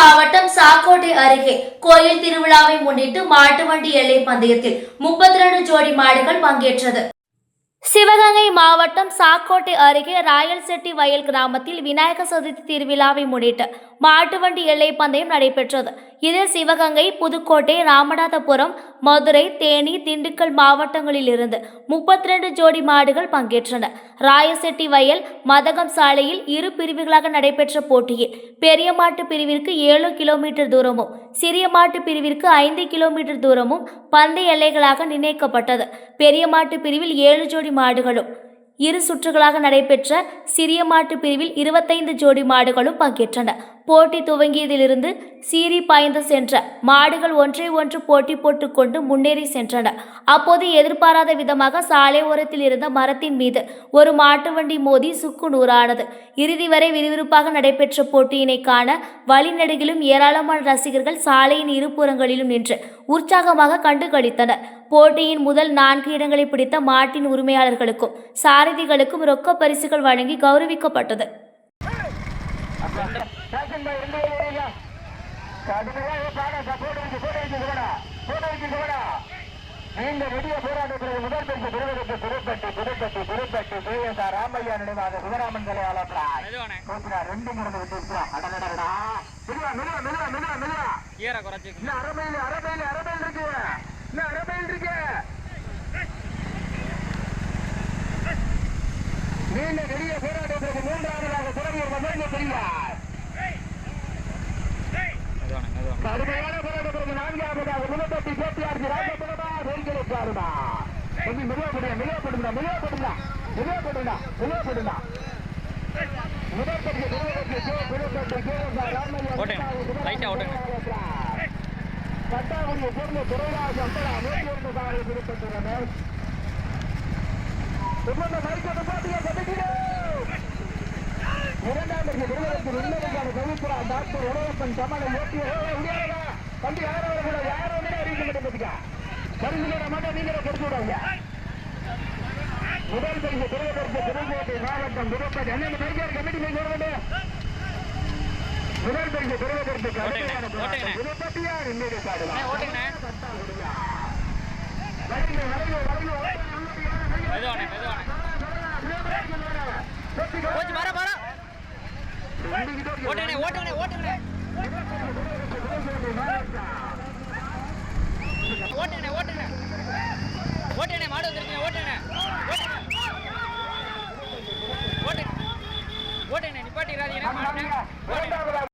மாவட்டம் சாக்கோட்டை அருகே கோயில் திருவிழாவை முன்னிட்டு மாட்டு வண்டி எல்லை பந்தயத்தில் முப்பத்தி ரெண்டு ஜோடி மாடுகள் பங்கேற்றது. சிவகங்கை மாவட்டம் சாக்கோட்டை அருகே ராயல்செட்டி வயல் கிராமத்தில் விநாயகர் சதுர்த்தி திருவிழாவை முன்னிட்டு மாட்டு வண்டி எல்லை பந்தயம் நடைபெற்றது. இதில் சிவகங்கை புதுக்கோட்டை ராமநாதபுரம் மதுரை தேனி திண்டுக்கல் மாவட்டங்களிலிருந்து முப்பத்தி ரெண்டு ஜோடி மாடுகள் பங்கேற்றன. ராயசெட்டி வயல் மதகம் சாலையில் இரு பிரிவுகளாக நடைபெற்ற போட்டியில் பெரிய மாட்டு பிரிவிற்கு ஏழு கிலோமீட்டர் தூரமும் சிறிய மாட்டு பிரிவிற்கு ஐந்து கிலோமீட்டர் தூரமும் பந்தய எல்லைகளாக நிர்ணயிக்கப்பட்டது. பெரிய மாட்டு பிரிவில் ஏழு ஜோடி மாடுகளும் இரு சுற்றுகளாக நடைபெற்ற சிறிய மாட்டு பிரிவில் இருபத்தைந்து ஜோடி மாடுகளும் பங்கேற்றன. போட்டி துவங்கியதிலிருந்து சீறி பாய்ந்து சென்ற மாடுகள் ஒன்றை ஒன்று போட்டி போட்டுக்கொண்டு முன்னேறி சென்றன. அப்போது எதிர்பாராத விதமாக சாலை ஓரத்தில் இருந்த மரத்தின் மீது ஒரு மாட்டு வண்டி மோதி சுக்கு நூறானது. இறுதி வரை விறுவிறுப்பாக நடைபெற்ற போட்டியினை காண வழிநெடுகிலும் ஏராளமான ரசிகர்கள் சாலையின் இருபுறங்களிலும் நின்று உற்சாகமாக கண்டுகளித்தனர். போட்டியின் முதல் நான்கு இடங்களை பிடித்த மாட்டின் உரிமையாளர்களுக்கும் சாரதிகளுக்கும் ரொக்க பரிசுகள் வழங்கி கௌரவிக்கப்பட்டது. நீண்ட நெடிய போராட்டத்தில் முதல் பரிசு பெறுவதற்கு புதுப்பட்டி புதுப்பட்டி புதுப்பட்டி கேஎஸ்ஆர் ராமையா நினைவாக சிவராமன் தலையாளர் கோச்சுரா ரெண்டு முறை விட்டு அடடடா மெதுவா மெதுவா மெதுவா மெதுவா மெதுவா கீரை குறைச்சி இன்னும் அரை மைல் அரை இருக்கு இன்னும் அரை இருக்கு நீண்ட நெடிய போடுங்க மெதுவா போடுங்க முதற்பட்டி பெறுவதற்கு கே புதுப்பட்டி கேஎஸ்ஆர் ராமையா ஓட்டுங்க. லைட்டா ஓட்டுங்க. கட்டாவுடைய பொருள் அம்பலா நூற்றி ஒன்று சாலை திருப்பத்துள்ளனர் பெறுவதற்கு நிம்மதிக்கான கவித்ரா டாக்டர் உடையப்பன் கமலை ஓட்டிய முடியாதா தம்பி யாரோட கூட யாரோட அறிவிக்க மாட்டேன் பத்திக்கா பரிசுகிற மட்டும் நீங்க கொடுத்து விடாங்க முதல் பரிசு பெறுவதற்கு புதுக்கோட்டை மாவட்டம் திருப்பதி. அண்ணன் பரிசார் கமிட்டி நீங்க வேண்டும்? முதல் பரிசு போராட்டம் திருப்பதியார் இன்னொரு அண்ணே, ஓட்டுங்கண்ணே. வரைங்க வரைங்க ஓட்டுங்கண்ணே ஓட்டுங்கண்ணே ஓட்டுங்கண்ணே.